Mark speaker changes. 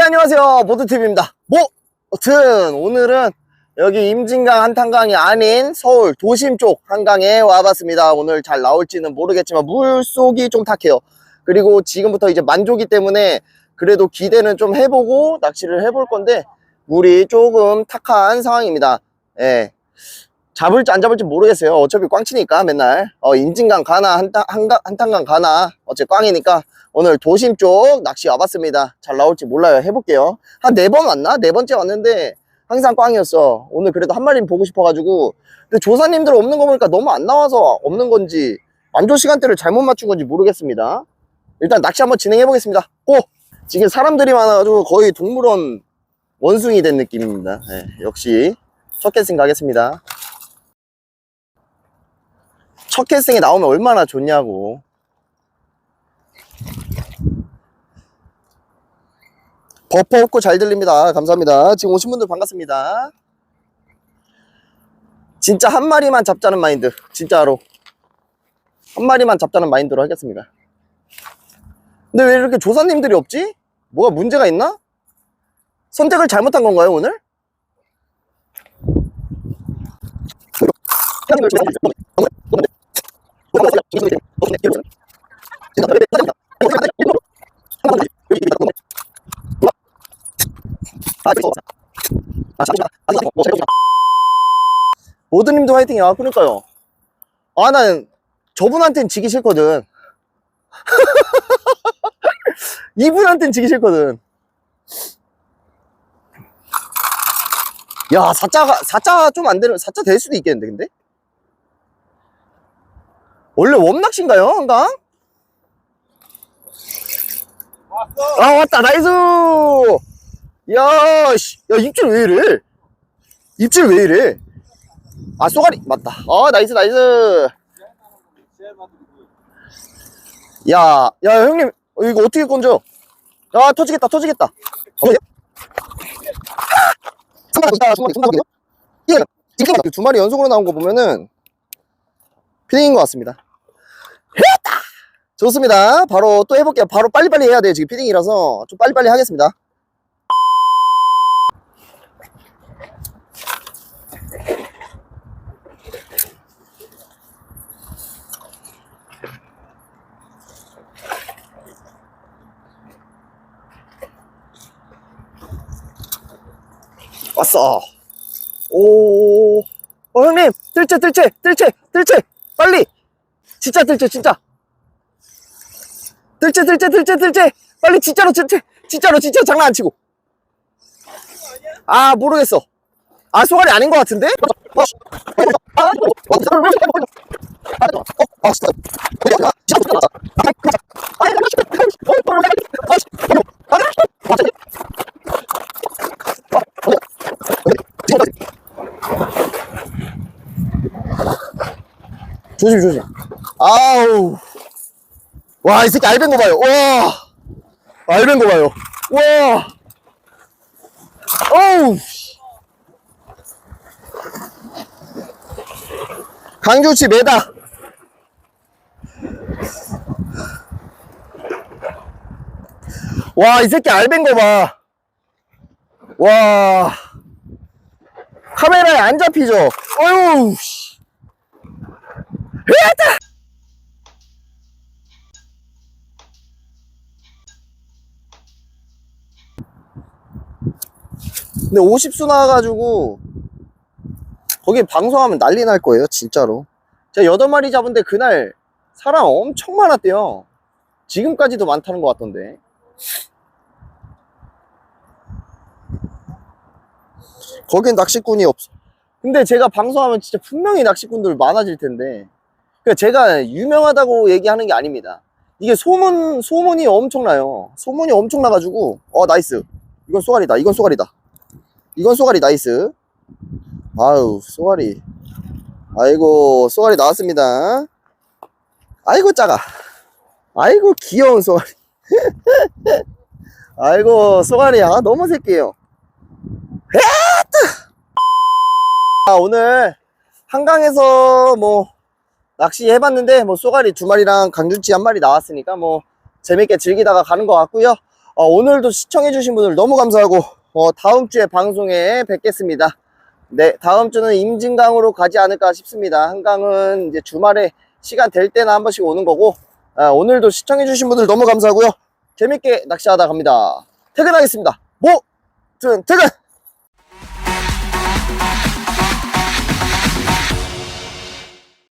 Speaker 1: 네, 안녕하세요. 보드TV입니다. 뭐, 여튼, 오늘은 여기 임진강 한탄강이 아닌 서울 도심 쪽 한강에 와봤습니다. 오늘 잘 나올지는 모르겠지만 물속이 좀 탁해요. 그리고 지금부터 이제 만조기 때문에 그래도 기대는 좀 해보고 낚시를 해볼 건데 물이 조금 탁한 상황입니다. 예. 잡을지 안 잡을지 모르겠어요. 어차피 꽝치니까 맨날. 어, 임진강 가나 한탄, 한강, 한탄강 가나 어차피 꽝이니까 오늘 도심 쪽 낚시 와봤습니다. 잘 나올지 몰라요. 해볼게요. 한 네 번 왔나? 네 번째 왔는데 항상 꽝이었어. 오늘 그래도 한 마리 보고 싶어가지고. 근데 조사님들 없는 거 보니까 너무 안 나와서 없는 건지 만조 시간대를 잘못 맞춘 건지 모르겠습니다. 일단 낚시 한번 진행해 보겠습니다. 고! 지금 사람들이 많아가지고 거의 동물원 원숭이 된 느낌입니다. 네, 역시 첫 캐스팅 가겠습니다. 첫 캐스팅에 나오면 얼마나 좋냐고. 버퍼 없고 잘 들립니다. 감사합니다. 지금 오신 분들 반갑습니다. 진짜 한 마리만 잡자는 마인드. 진짜로. 한 마리만 잡자는 마인드로 하겠습니다. 근데 왜 이렇게 조사님들이 없지? 뭐가 문제가 있나? 선택을 잘못한 건가요, 오늘? 모드님도 화이팅이야. 그러니까요. 아, 난 저분한텐 지기 싫거든. 이분한텐 지기 싫거든. 야, 사자가, 사자 좀 안 되는, 사자 될 수도 있겠는데, 근데? 원래 웜낚시인가요, 한강?
Speaker 2: 왔어.
Speaker 1: 아, 왔다, 나이스! 야, 씨, 야, 입질 왜 이래? 입질 왜 이래? 아, 쏘가리, 맞다. 아, 나이스, 나이스. 야, 야, 형님, 어, 이거 어떻게 건져? 야, 터지겠다, 터지겠다. 어, 두 마리 연속으로 나온 거 보면은 피딩인 것 같습니다. 했다! 좋습니다. 바로 또 해볼게요. 바로 빨리빨리 해야 돼요. 지금 피딩이라서 좀 빨리빨리 하겠습니다. 왔어. 오, 어, 형님, 뜰채, 뜰채, 뜰채, 뜰채, 빨리! 진짜 뜰채, 진짜. 뜰채, 뜰채, 뜰채, 뜰채, 빨리 진짜로, 뜰채, 진짜로, 진짜 장난 안 치고. 아, 모르겠어. 아, 소갈이 아닌 것 같은데? 어? 아, 어, 아, 진짜. 조심, 조심. 아우. 와, 이 새끼 알벤 거 봐요. 와. 알벤 거 봐요. 와. 어우. 씨. 강주치 매다. 와, 이 새끼 알벤 거 봐. 와. 카메라에 안 잡히죠? 어휴, 씨. 으아따! 근데 50수 나와가지고 거기 방송하면 난리 날 거예요 진짜로. 제가 8마리 잡은데 그날 사람 엄청 많았대요. 지금까지도 많다는 것 같던데. 거긴 낚시꾼이 없어. 근데 제가 방송하면 진짜 분명히 낚시꾼들 많아질 텐데 그러니까 제가 유명하다고 얘기하는 게 아닙니다. 이게 소문 소문이 엄청나요. 소문이 엄청나가지고 어 나이스. 이건 쏘가리다. 이건 쏘가리다. 이건 쏘가리 나이스. 아유 쏘가리. 아이고 쏘가리 나왔습니다. 아이고 작아 아이고 귀여운 쏘가리. 아이고 쏘가리야 너무 새끼예요! 아, 오늘 한강에서 뭐 낚시 해봤는데 뭐 쏘가리 두 마리랑 강준치 한 마리 나왔으니까 뭐 재밌게 즐기다가 가는 것 같고요 어, 오늘도 시청해주신 분들 너무 감사하고, 어, 다음 주에 방송에 뵙겠습니다. 네, 다음 주는 임진강으로 가지 않을까 싶습니다. 한강은 이제 주말에 시간 될 때나 한 번씩 오는 거고, 아, 오늘도 시청해주신 분들 너무 감사하고요. 재밌게 낚시하다 갑니다. 퇴근하겠습니다. 뭐, 튼, 퇴근!